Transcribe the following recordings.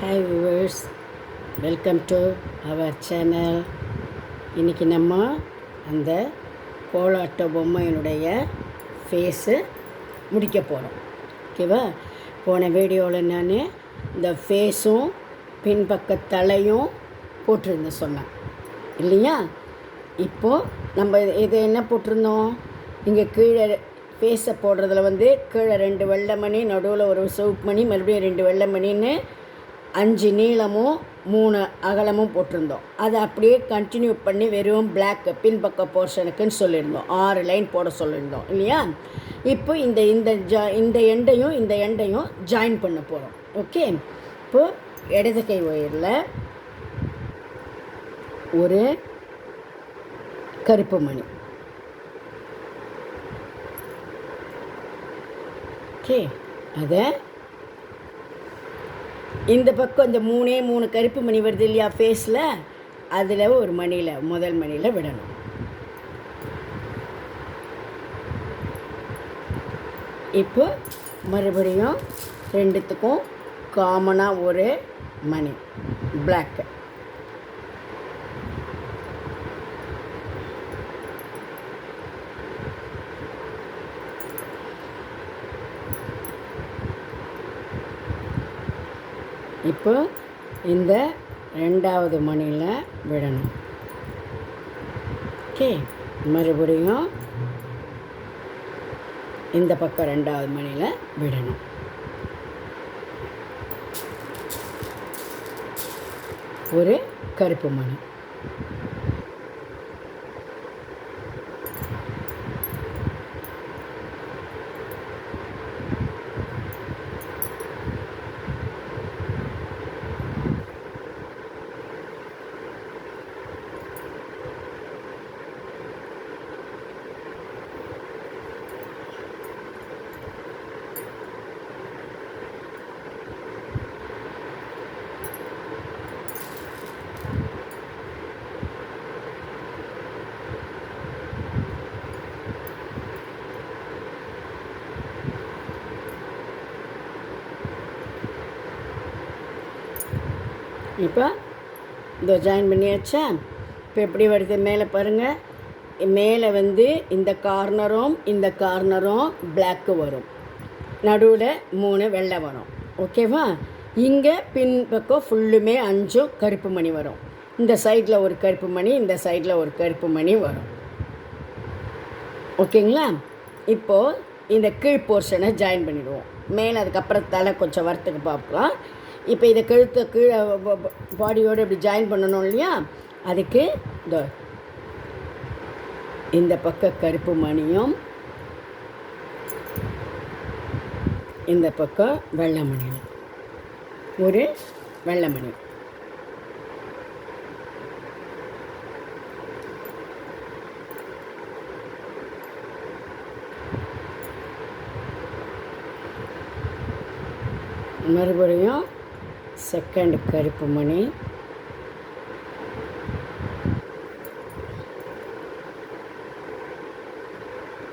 Hi viewers welcome to our channel இன்றைக்கி நம்ம அந்த கோலாட்ட பொம்மையினுடைய ஃபேஸு முடிக்க போகிறோம் ஓகேவா போன வீடியோவில் நான் இந்த ஃபேஸும் பின்பக்க தலையும் போட்டிருந்தேன் சொன்னேன். இல்லையா? இப்போது நம்ம இது- இது என்ன போட்டிருந்தோம்? இங்கே கீழே ஃபேஸை போடுறதுல வந்து கீழே ரெண்டு வெள்ளை மணி நடுவில் ஒரு சிவப்பு மணி மறுபடியும் ரெண்டு வெள்ளை மணின்னு அஞ்சு நீளமும் மூணு அகலமும் போட்டிருந்தோம். அதை அப்படியே கண்டினியூ பண்ணி வெறும் பிளாக் பின்பக்க போர்ஷனுக்குன்னு சொல்லியிருந்தோம். ஆறு லைன் போட சொல்லியிருந்தோம் இல்லையா? இப்போ இந்த இந்த ஜா இந்த எண்டையும் இந்த எண்டையும் ஜாயின் பண்ண போகிறோம் ஓகே இப்போது இடது கை ஒயரில் ஒரு கருப்பு மணி. ஓகே அதை இந்த பக்கம் இந்த மூணே மூணு கருப்பு மணி வருது இல்லையா ஃபேஸில் அதில் ஒரு மணியில் முதல் மணியில் விடணும். இப்போ மறுபடியும் ரெண்டுத்துக்கும் காமனாக ஒரு மணி. பிளாக்கு இப்போ இந்த ரெண்டாவது மணியில் விடணும். ஓகே மறுபடியும் இந்த பக்கம் ரெண்டாவது மணியில் விடணும். ஒரு கருப்பு மணி. இப்போ இதோ ஜாயின் பண்ணியாச்சா? இப்போ எப்படி வருது? மேலே பாருங்கள் மேலே வந்து இந்த கார்னரும் இந்த கார்னரும் பிளாக்கு வரும். நடுவில் மூணு வெள்ளை வரும். ஓகேவா? இங்கே பின்பக்கம் ஃபுல்லுமே அஞ்சும் கருப்பு மணி வரும். இந்த சைடில் ஒரு கருப்பு மணி இந்த சைடில் ஒரு கருப்பு மணி வரும். ஓகேங்களா? இப்போது இந்த கீழ் போர்ஷனை ஜாயின் பண்ணிடுவோம். மேலே அதுக்கப்புறம் தலை கொஞ்சம் வரத்துக்கு பார்ப்போம் இப்போ இதை கழுத்தை கீழே பாடியோடு இப்படி ஜாயின் பண்ணணும் இல்லையா? அதுக்கு இந்த இந்த பக்க கருப்பு மணியும் இந்த பக்கம் வெள்ளை மணியும். ஒரு வெள்ளை மணி. மறுபடியும் செகண்ட் கருப்பு மணி.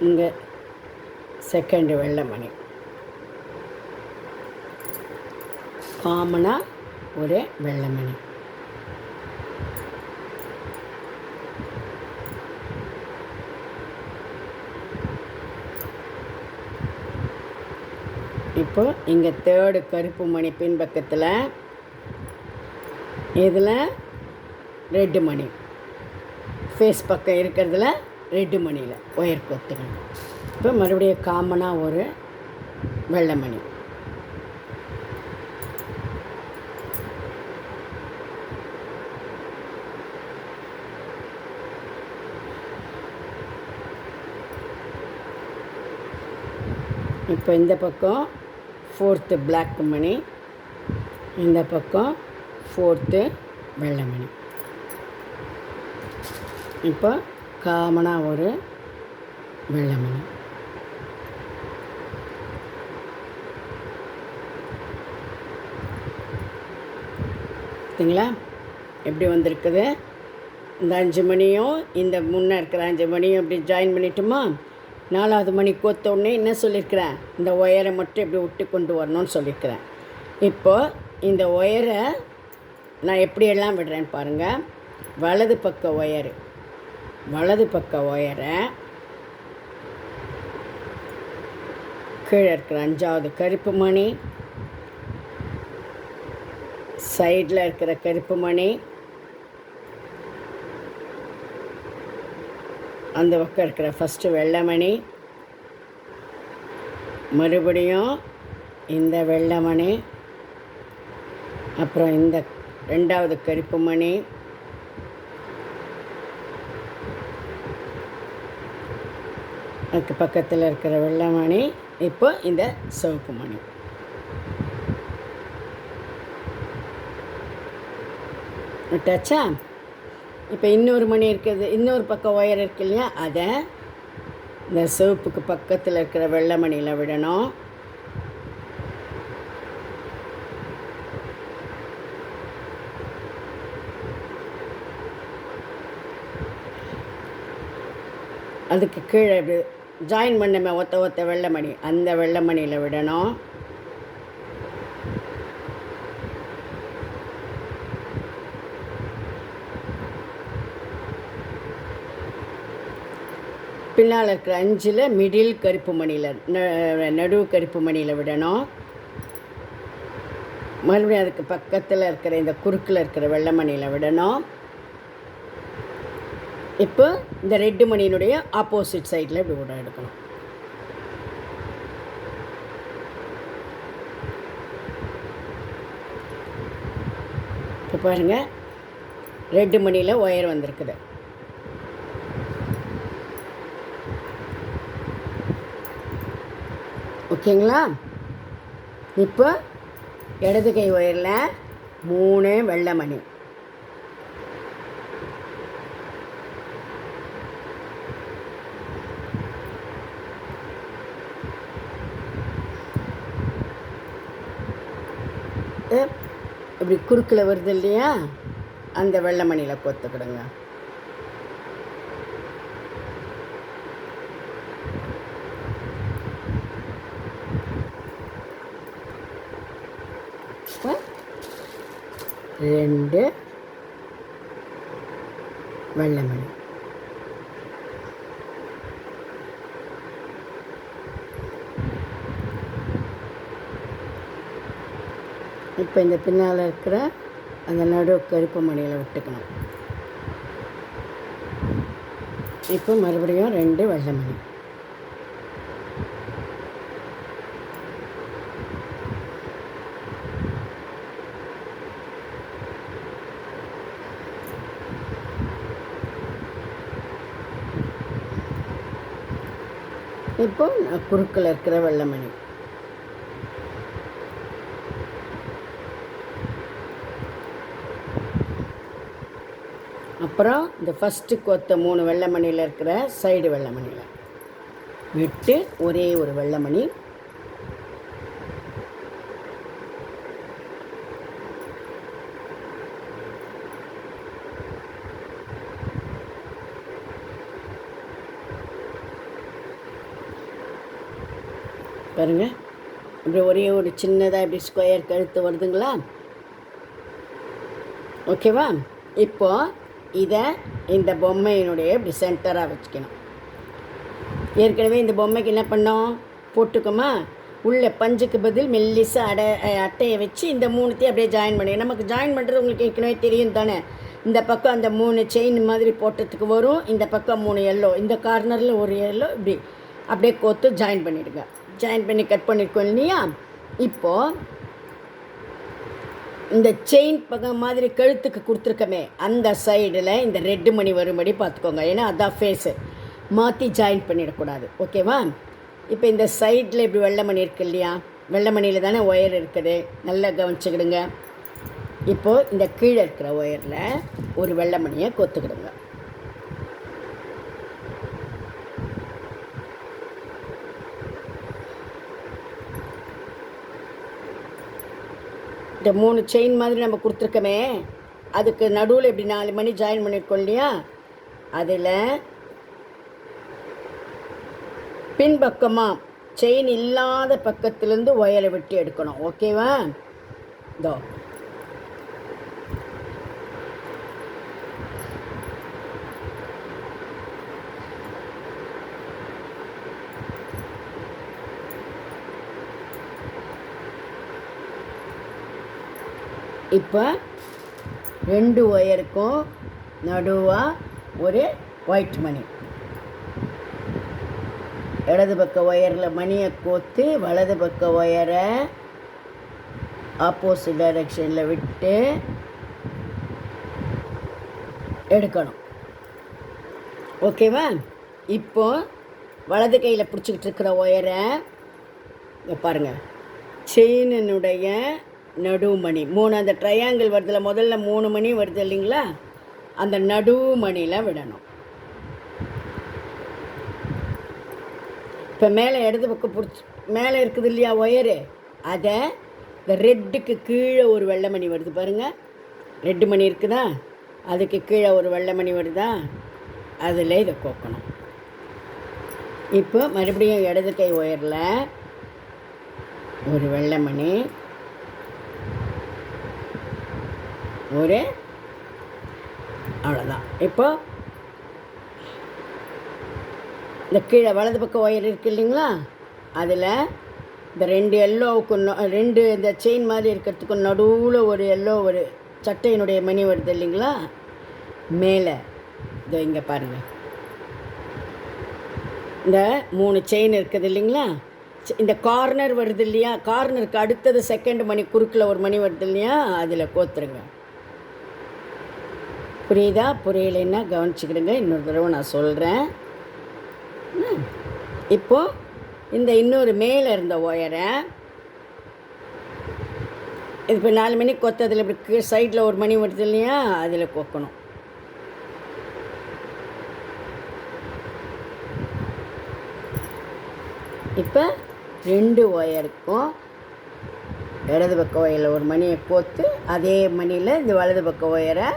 இங்கே செகண்ட் வெள்ளை மணி. காமனாக ஒரே வெள்ளை மணி. இப்போ இங்கே தேர்டு கருப்பு மணி பின்பக்கத்தில் இதில் ரெட்டு மணி. ஃபேஸ் பக்கம் இருக்கிறதுல ரெட்டு மணியில் ஒயர் கொத்துக்கணும் இப்போ மறுபடியும் காமனாக ஒரு வெள்ளை மணி. இப்போ இந்த பக்கம் ஃபோர்த்து பிளாக் மணி இந்த பக்கம் ஃபோர்த்து வெள்ளை மணி. இப்போ காமனாக ஒரு வெள்ளை மணி. பார்த்தீங்களா எப்படி வந்திருக்குது? இந்த அஞ்சு மணியும் இந்த முன்னே இருக்கிற அஞ்சு மணியும் அப்படி ஜாயின் பண்ணிட்டுமா? நாலாவது மணி கோத்தோடனே என்ன சொல்லியிருக்கிறேன்? இந்த ஒயரை மட்டும் இப்படி விட்டு கொண்டு வரணும்னு சொல்லியிருக்கிறேன். இப்போது இந்த ஒயரை நான் எப்படியெல்லாம் விடுறேன்னு பாருங்கள் வலது பக்க ஒயரு. வலது பக்க ஒயரை கீழே இருக்கிற அஞ்சாவது கருப்பு மணி சைடில் இருக்கிற கருப்பு மணி அந்த பக்கம் இருக்கிற ஃபஸ்ட்டு வெள்ளமணி. மறுபடியும் இந்த வெள்ளை மணி அப்புறம் இந்த ரெண்டாவது கருப்பு மணி. அதுக்கு பக்கத்தில் இருக்கிற வெள்ளை மணி இப்போ இந்த சிவப்பு மணி. விட்டாச்சா? இப்போ இன்னொரு மணி இருக்குது இன்னொரு பக்கம் ஒயர் இருக்கு இல்லையா? அதை இந்த சிவப்புக்கு பக்கத்தில் இருக்கிற வெள்ளை மணியில் விடணும். அதுக்கு கீழே ஜாயின் பண்ணமே ஒத்த ஒத்த வெள்ளை மணி. அந்த வெள்ளை மணியில் விடணும். பின்னால் இருக்கிற அஞ்சில் மிடில் கருப்பு மணியில் ந- நடுவு கருப்பு மணியில் விடணும். மறுபடியும் அதுக்கு பக்கத்தில் இருக்கிற இந்த குறுக்கில் இருக்கிற வெள்ளை மணியில் விடணும். இப்போ இந்த ரெட்டு மணியினுடைய ஆப்போசிட் சைடில் இப்படி விட எடுக்கணும். இப்போ பாருங்கள் ரெட்டு மணியில் ஒயர் வந்திருக்குது. ஓகேங்களா? இப்போ இடது கை ஒயரில் மூணு வெள்ளை மணி இப்படி குறுக்கில் வருது இல்லையா? அந்த வெள்ளை மணியில் கொத்துக்கிடுங்க. ரெண்டு வெள்ளமணி இப்போ இந்த பின்னால் இருக்கிற அந்த நடு கருப்பு மணியில் விட்டுக்கணும். இப்போ மறுபடியும் ரெண்டு வெள்ளை மணி இப்போ நான் குறுக்கில் இருக்கிற வெள்ளமணி. அப்புறம் இந்த ஃபஸ்ட்டு கொத்த மூணு வெள்ளமணியில் இருக்கிற சைடு வெள்ளமணியில். விட்டு ஒரே ஒரு வெள்ளமணி பாருங்கள் இப்படி ஒரே ஒரு சின்னதாக இப்படி ஸ்கொயர் கழுத்து வருதுங்களா? ஓகேவா இப்போ இதை இந்த பொம்மையினுடைய இப்படி சென்டராக வச்சுக்கணும். ஏற்கனவே இந்த பொம்மைக்கு என்ன பண்ணோம்? போட்டுக்கோமா? உள்ள பஞ்சுக்கு பதில் மெல்லிசாக அடை அட்டையை வச்சு இந்த மூணுத்தையும் அப்படியே ஜாயின் பண்ணி நமக்கு ஜாயின் பண்ணுறது உங்களுக்கு ஏற்கனவே தெரியும் தானே? இந்த பக்கம் அந்த மூணு செயின் மாதிரி போட்டதுக்கு வரும் இந்த பக்கம் மூணு எல்லோ இந்த கார்னரில் ஒரு எல்லோ இப்படி அப்படியே கோத்து ஜாயின் பண்ணிவிடுங்க ஜாயின் பண்ணி கட் பண்ணியிருக்கோம் இல்லையா? இப்போது இந்த செயின் பக்கம் மாதிரி கழுத்துக்கு கொடுத்துருக்கமே அந்த சைடில் இந்த ரெட்டு மணி வரும்படி பார்த்துக்கோங்க. ஏன்னா அதான் ஃபேஸு மாற்றி ஜாயின் பண்ணிடக்கூடாது. ஓகேவா இப்போ இந்த சைடில் இப்படி வெள்ளை மணி இருக்கு இல்லையா? வெள்ளை மணியில் தானே ஒயர் இருக்குது. நல்லா கவனிச்சுக்கிடுங்க. இப்போது இந்த கீழே இருக்கிற ஒயரில் ஒரு வெள்ளை மணியை கொத்துக்கிடுங்க. இந்த மூணு செயின் மாதிரி நம்ம கொடுத்துருக்கோமே அதுக்கு நடுவில் இப்படி நாலு மணி ஜாயின் பண்ணியிருக்கோம் இல்லையா? அதில் பின்பக்கமாக செயின் இல்லாத பக்கத்துலேருந்து ஒயரை வெட்டி எடுக்கணும். ஓகேவா இதோ. இப்போ ரெண்டு ஒயருக்கும் நடுவாக ஒரு ஒயிட் மணி இடது பக்க ஒயரில் மணியை கோத்து வலது பக்க ஒயரை ஆப்போசிட் டைரெக்ஷனில் விட்டு எடுக்கணும். ஓகேவா இப்போ வலது கையில் பிடிச்சிக்கிட்டு இருக்கிற ஒயரை பாருங்கள் செயினுடைய செயினினுடைய நடுமணி. மூணு அந்த ட்ரையாங்கிள் வருதுல முதல்ல மூணு மணி வருது இல்லைங்களா? அந்த நடுமணியில் விடணும். இப்போ மேலே இடது பக்கம் பிடிச்சி மேலே இருக்குது இல்லையா ஒயரு? அதை இந்த ரெட்டுக்கு கீழே ஒரு வெள்ளை மணி வருது பாருங்கள் ரெட்டு மணி இருக்குதா? அதுக்கு கீழே ஒரு வெள்ளை மணி வருதா? அதில் இதை கோக்கணும். இப்போ மறுபடியும் இடது கை ஒயரில் ஒரு வெள்ளை மணி ஒரு அவ்வளோதான் இப்போ இந்த கீழே வலது பக்கம் ஒயர் இருக்கு இல்லைங்களா? அதில் இந்த ரெண்டு எல்லோவுக்கு ந- ரெண்டு இந்த செயின் மாதிரி இருக்கிறதுக்கு நடுவில் ஒரு எல்லோ ஒரு சட்டையினுடைய மணி வருது இல்லைங்களா? மேலே. இதோ இங்கே பாருங்கள் இந்த மூணு செயின் இருக்குது இல்லைங்களா? இந்த கார்னர் வருது இல்லையா? கார்னருக்கு அடுத்தது செகண்ட் மணி குறுக்கில் ஒரு மணி வருது இல்லையா? அதில் கோத்துருங்க. புரியுதா? புரியலைன்னா கவனிச்சுக்கிடுங்க. இன்னொரு தடவை நான் சொல்கிறேன் இப்போ இந்த இன்னொரு மேலே இருந்த ஒயரை இது இப்போ நாலு மணிக்கு கொத்ததில் இப்படி சைடில் ஒரு மணி வருது இல்லையா? அதில் கொக்கணும். இப்போ ரெண்டு ஒயருக்கும் இடது பக்க ஒயரில் ஒரு மணியை கோத்து அதே மணியில் இந்த வலது பக்க ஒயரை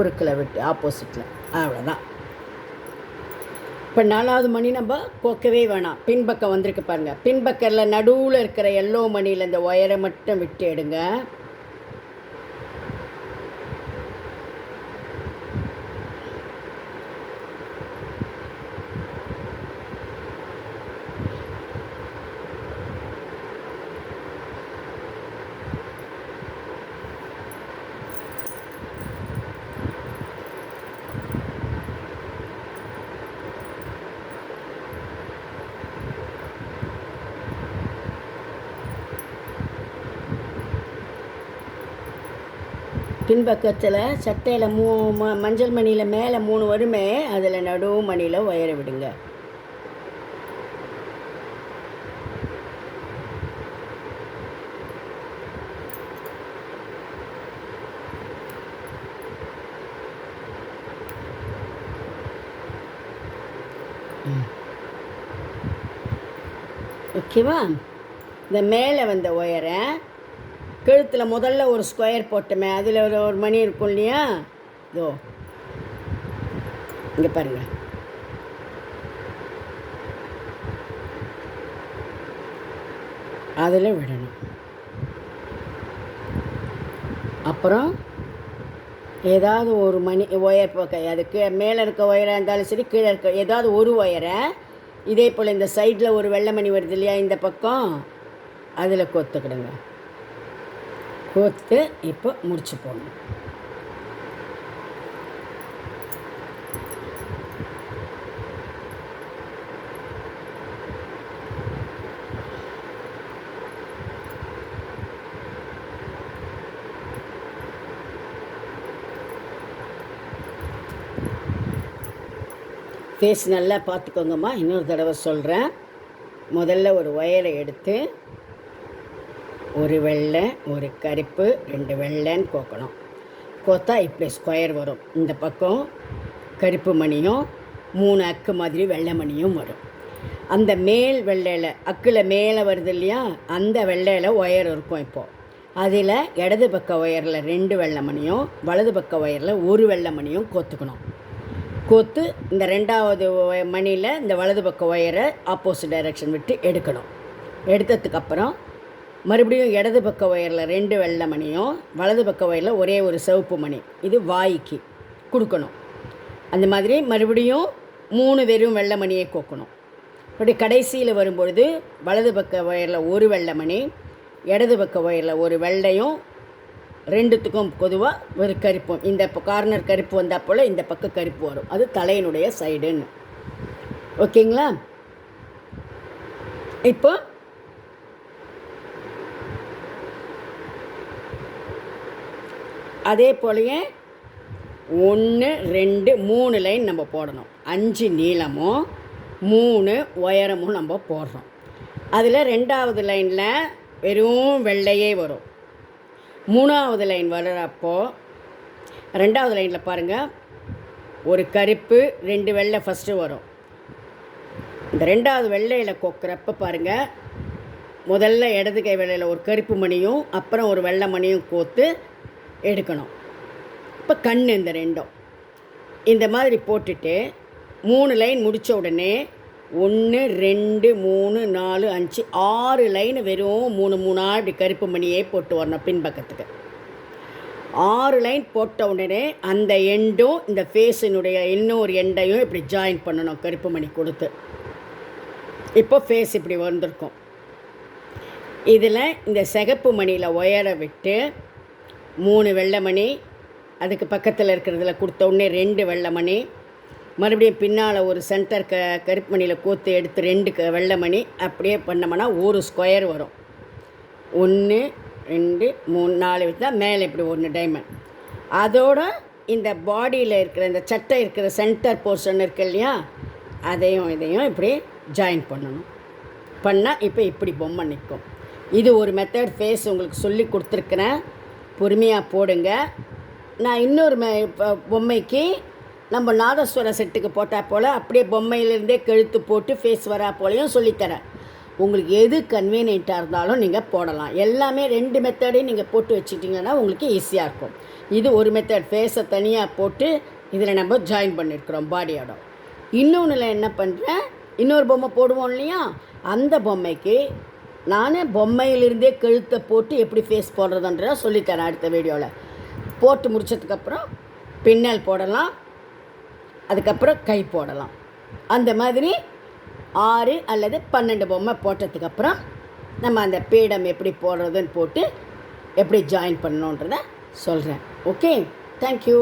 குறுக்கில் விட்டு ஆப்போசிட்டில் அவ்வளோதான் இப்போ நாலாவது மணி நம்ம போக்கவே வேணாம். பின்பக்கம் வந்திருக்கு பாருங்கள் பின்பக்கத்தில் நடுவில் இருக்கிற எல்லோ மணியில் இந்த ஒயரை மட்டும் விட்டு எடுங்க. பின்பக்கத்தில் சட்டையில் மூ ம- மஞ்சள் மணியில் மேலே மூணு வருமே அதில் நடு மணியில் ஒயரை விடுங்க. ஓகேவா? இந்த மேலே வந்த ஒயரை கழுத்தில் முதல்ல ஒரு ஸ்கொயர் போட்டோமே அதில் ஒரு ஒரு மணி இருக்கும் இல்லையா? இதோ. இங்கே பாருங்கள் அதில் விடணும். அப்புறம் ஏதாவது ஒரு மணி ஒயர் போக்க அதுக்கு மேலே இருக்க ஒயராக இருந்தாலும் சரி கீழே இருக்க ஏதாவது ஒரு ஒயரை இதே போல் இந்த சைடில் ஒரு வெள்ளை மணி வருது இல்லையா இந்த பக்கம்? அதில் கொத்துக்கிடுங்க. கோத்து இப்போ முடிச்சு போடணும். ஃபேஸ் நல்லா பார்த்துக்கோங்கம்மா. இன்னொரு தடவை சொல்கிறேன் முதல்ல ஒரு ஒயரை எடுத்து ஒரு வெள்ளை ஒரு கருப்பு ரெண்டு வெள்ளைன்னு கோக்கணும். கோத்தா இப்படி ஸ்கொயர் வரும். இந்த பக்கம் கருப்பு மணியும் மூணு அக்கு மாதிரி வெள்ளை மணியும் வரும். அந்த மேல் வெள்ளையில் அக்கில் மேலே வருது இல்லையா? அந்த வெள்ளையில் ஒயர் இருக்கும் இப்போது அதில் இடது பக்க ஒயரில் ரெண்டு வெள்ளை மணியும் வலது பக்க ஒயரில் ஒரு வெள்ளை மணியும் கோத்துக்கணும். கோத்து இந்த ரெண்டாவது மணியில் இந்த வலது பக்க ஒயரை ஆப்போசிட் டைரக்ஷன் விட்டு எடுக்கணும். எடுத்ததுக்கப்புறம் மறுபடியும் இடது பக்க ஒயரில் ரெண்டு வெள்ளை மணியும் வலது பக்க ஒயரில் ஒரே ஒரு சிவப்பு மணி. இது வாய்க்கு கொடுக்கணும். அந்த மாதிரி மறுபடியும் மூணு வெறும் வெள்ளை மணியை கோக்கணும். அப்படி கடைசியில் வரும்பொழுது வலது பக்க ஒயரில் ஒரு வெள்ளை மணி இடது பக்க ஒயரில் ஒரு வெள்ளையும் ரெண்டுத்துக்கும் பொதுவாக ஒரு கருப்பும் இந்த கார்னர் கருப்பு வந்தால் போல் இந்த பக்கம் கருப்பு வரும். அது தலையினுடைய சைடுன்னு ஓகேங்களா? இப்போ அதே போலயே ஒன்று ரெண்டு மூணு லைன் நம்ம போடணும். அஞ்சு நீளமும் மூணு உயரமும் நம்ம போடுறோம். அதில் ரெண்டாவது லைனில் வெறும் வெள்ளையே வரும். மூணாவது லைன் வர்றப்போ ரெண்டாவது லைனில் பாருங்கள் ஒரு கருப்பு ரெண்டு வெள்ளை ஃபஸ்ட்டு வரும். இந்த ரெண்டாவது வெள்ளையில் கொக்குறப்ப பாருங்கள் முதல்ல இடது கை வெள்ளையில் ஒரு கருப்பு மணியும் அப்புறம் ஒரு வெள்ளை மணியும் கோத்து எடுக்கணும். இப்போ கண் இந்த ரெண்டும். இந்த மாதிரி போட்டுட்டு மூணு லைன் முடித்த உடனே ஒன்று ரெண்டு மூணு நாலு அஞ்சு ஆறு லைன் வெறும் மூணு மூணாக இப்படி கருப்பு மணியே போட்டு வரணும் பின்பக்கத்துக்கு. ஆறு லைன் போட்ட உடனே அந்த எண்டும் இந்த ஃபேஸினுடைய இன்னொரு எண்டையும் இப்படி ஜாயின் பண்ணணும் கருப்பு மணி கொடுத்து. இப்போ ஃபேஸ் இப்படி வந்திருக்கும். இதில் இந்த சிகப்பு மணியில் ஒயரை விட்டு மூணு வெள்ளை மணி அதுக்கு பக்கத்தில் இருக்கிறதுல கொடுத்த உடனே ரெண்டு வெள்ளை மணி மறுபடியும் பின்னால் ஒரு சென்டர் க கருப்பணியில் கோத்து எடுத்து ரெண்டு க வெள்ளை மணி அப்படியே பண்ணோம்னா ஒரு ஸ்கொயர் வரும். ஒன்று ரெண்டு மூணு நாலு தான் மேலே இப்படி ஒன்று டைமண்ட் அதோட இந்த பாடியில் இருக்கிற இந்த சட்டை இருக்கிற சென்டர் போர்ஷன் இருக்கு இல்லையா? அதையும் இதையும் இப்படி ஜாயின் பண்ணணும். பண்ணால் இப்போ இப்படி பொம்மை நிற்கும் இது ஒரு மெத்தட் ஃபேஸ் உங்களுக்கு சொல்லி கொடுத்துருக்குறேன். பொறுமையாக போடுங்க. நான் இன்னொரு மெ பொம்மைக்கு நம்ம நாதஸ்வர செட்டுக்கு போட்டால் போல் அப்படியே பொம்மையிலேருந்தே கழுத்து போட்டு ஃபேஸ் வரா போலையும் சொல்லித்தரேன். உங்களுக்கு எது கன்வீனியண்ட்டாக இருந்தாலும் நீங்கள் போடலாம். எல்லாமே ரெண்டு மெத்தடையும் நீங்கள் போட்டு வச்சுட்டிங்கன்னா உங்களுக்கு ஈஸியாக இருக்கும். இது ஒரு மெத்தட் ஃபேஸை தனியாக போட்டு இதில் நம்ம ஜாயின் பண்ணியிருக்கிறோம் பாடியோட இன்னொன்றில் என்ன பண்ணுறேன் இன்னொரு பொம்மை போடுவோம் இல்லையா? அந்த பொம்மைக்கு நான் பொம்மையிலிருந்தே கழுத்தை போட்டு எப்படி ஃபேஸ் போடுறதுன்றத சொல்லித்தரேன் அடுத்த வீடியோவில் போட்டு முடித்ததுக்கப்புறம் பின்னல் போடலாம். அதுக்கப்புறம் கை போடலாம். அந்த மாதிரி ஆறு அல்லது பன்னெண்டு பொம்மை போட்டதுக்கப்புறம் நம்ம அந்த பீடம் எப்படி போடுறதுன்னு போட்டு எப்படி ஜாயின் பண்ணணுன்றத சொல்கிறேன் ஓகே தேங்க்யூ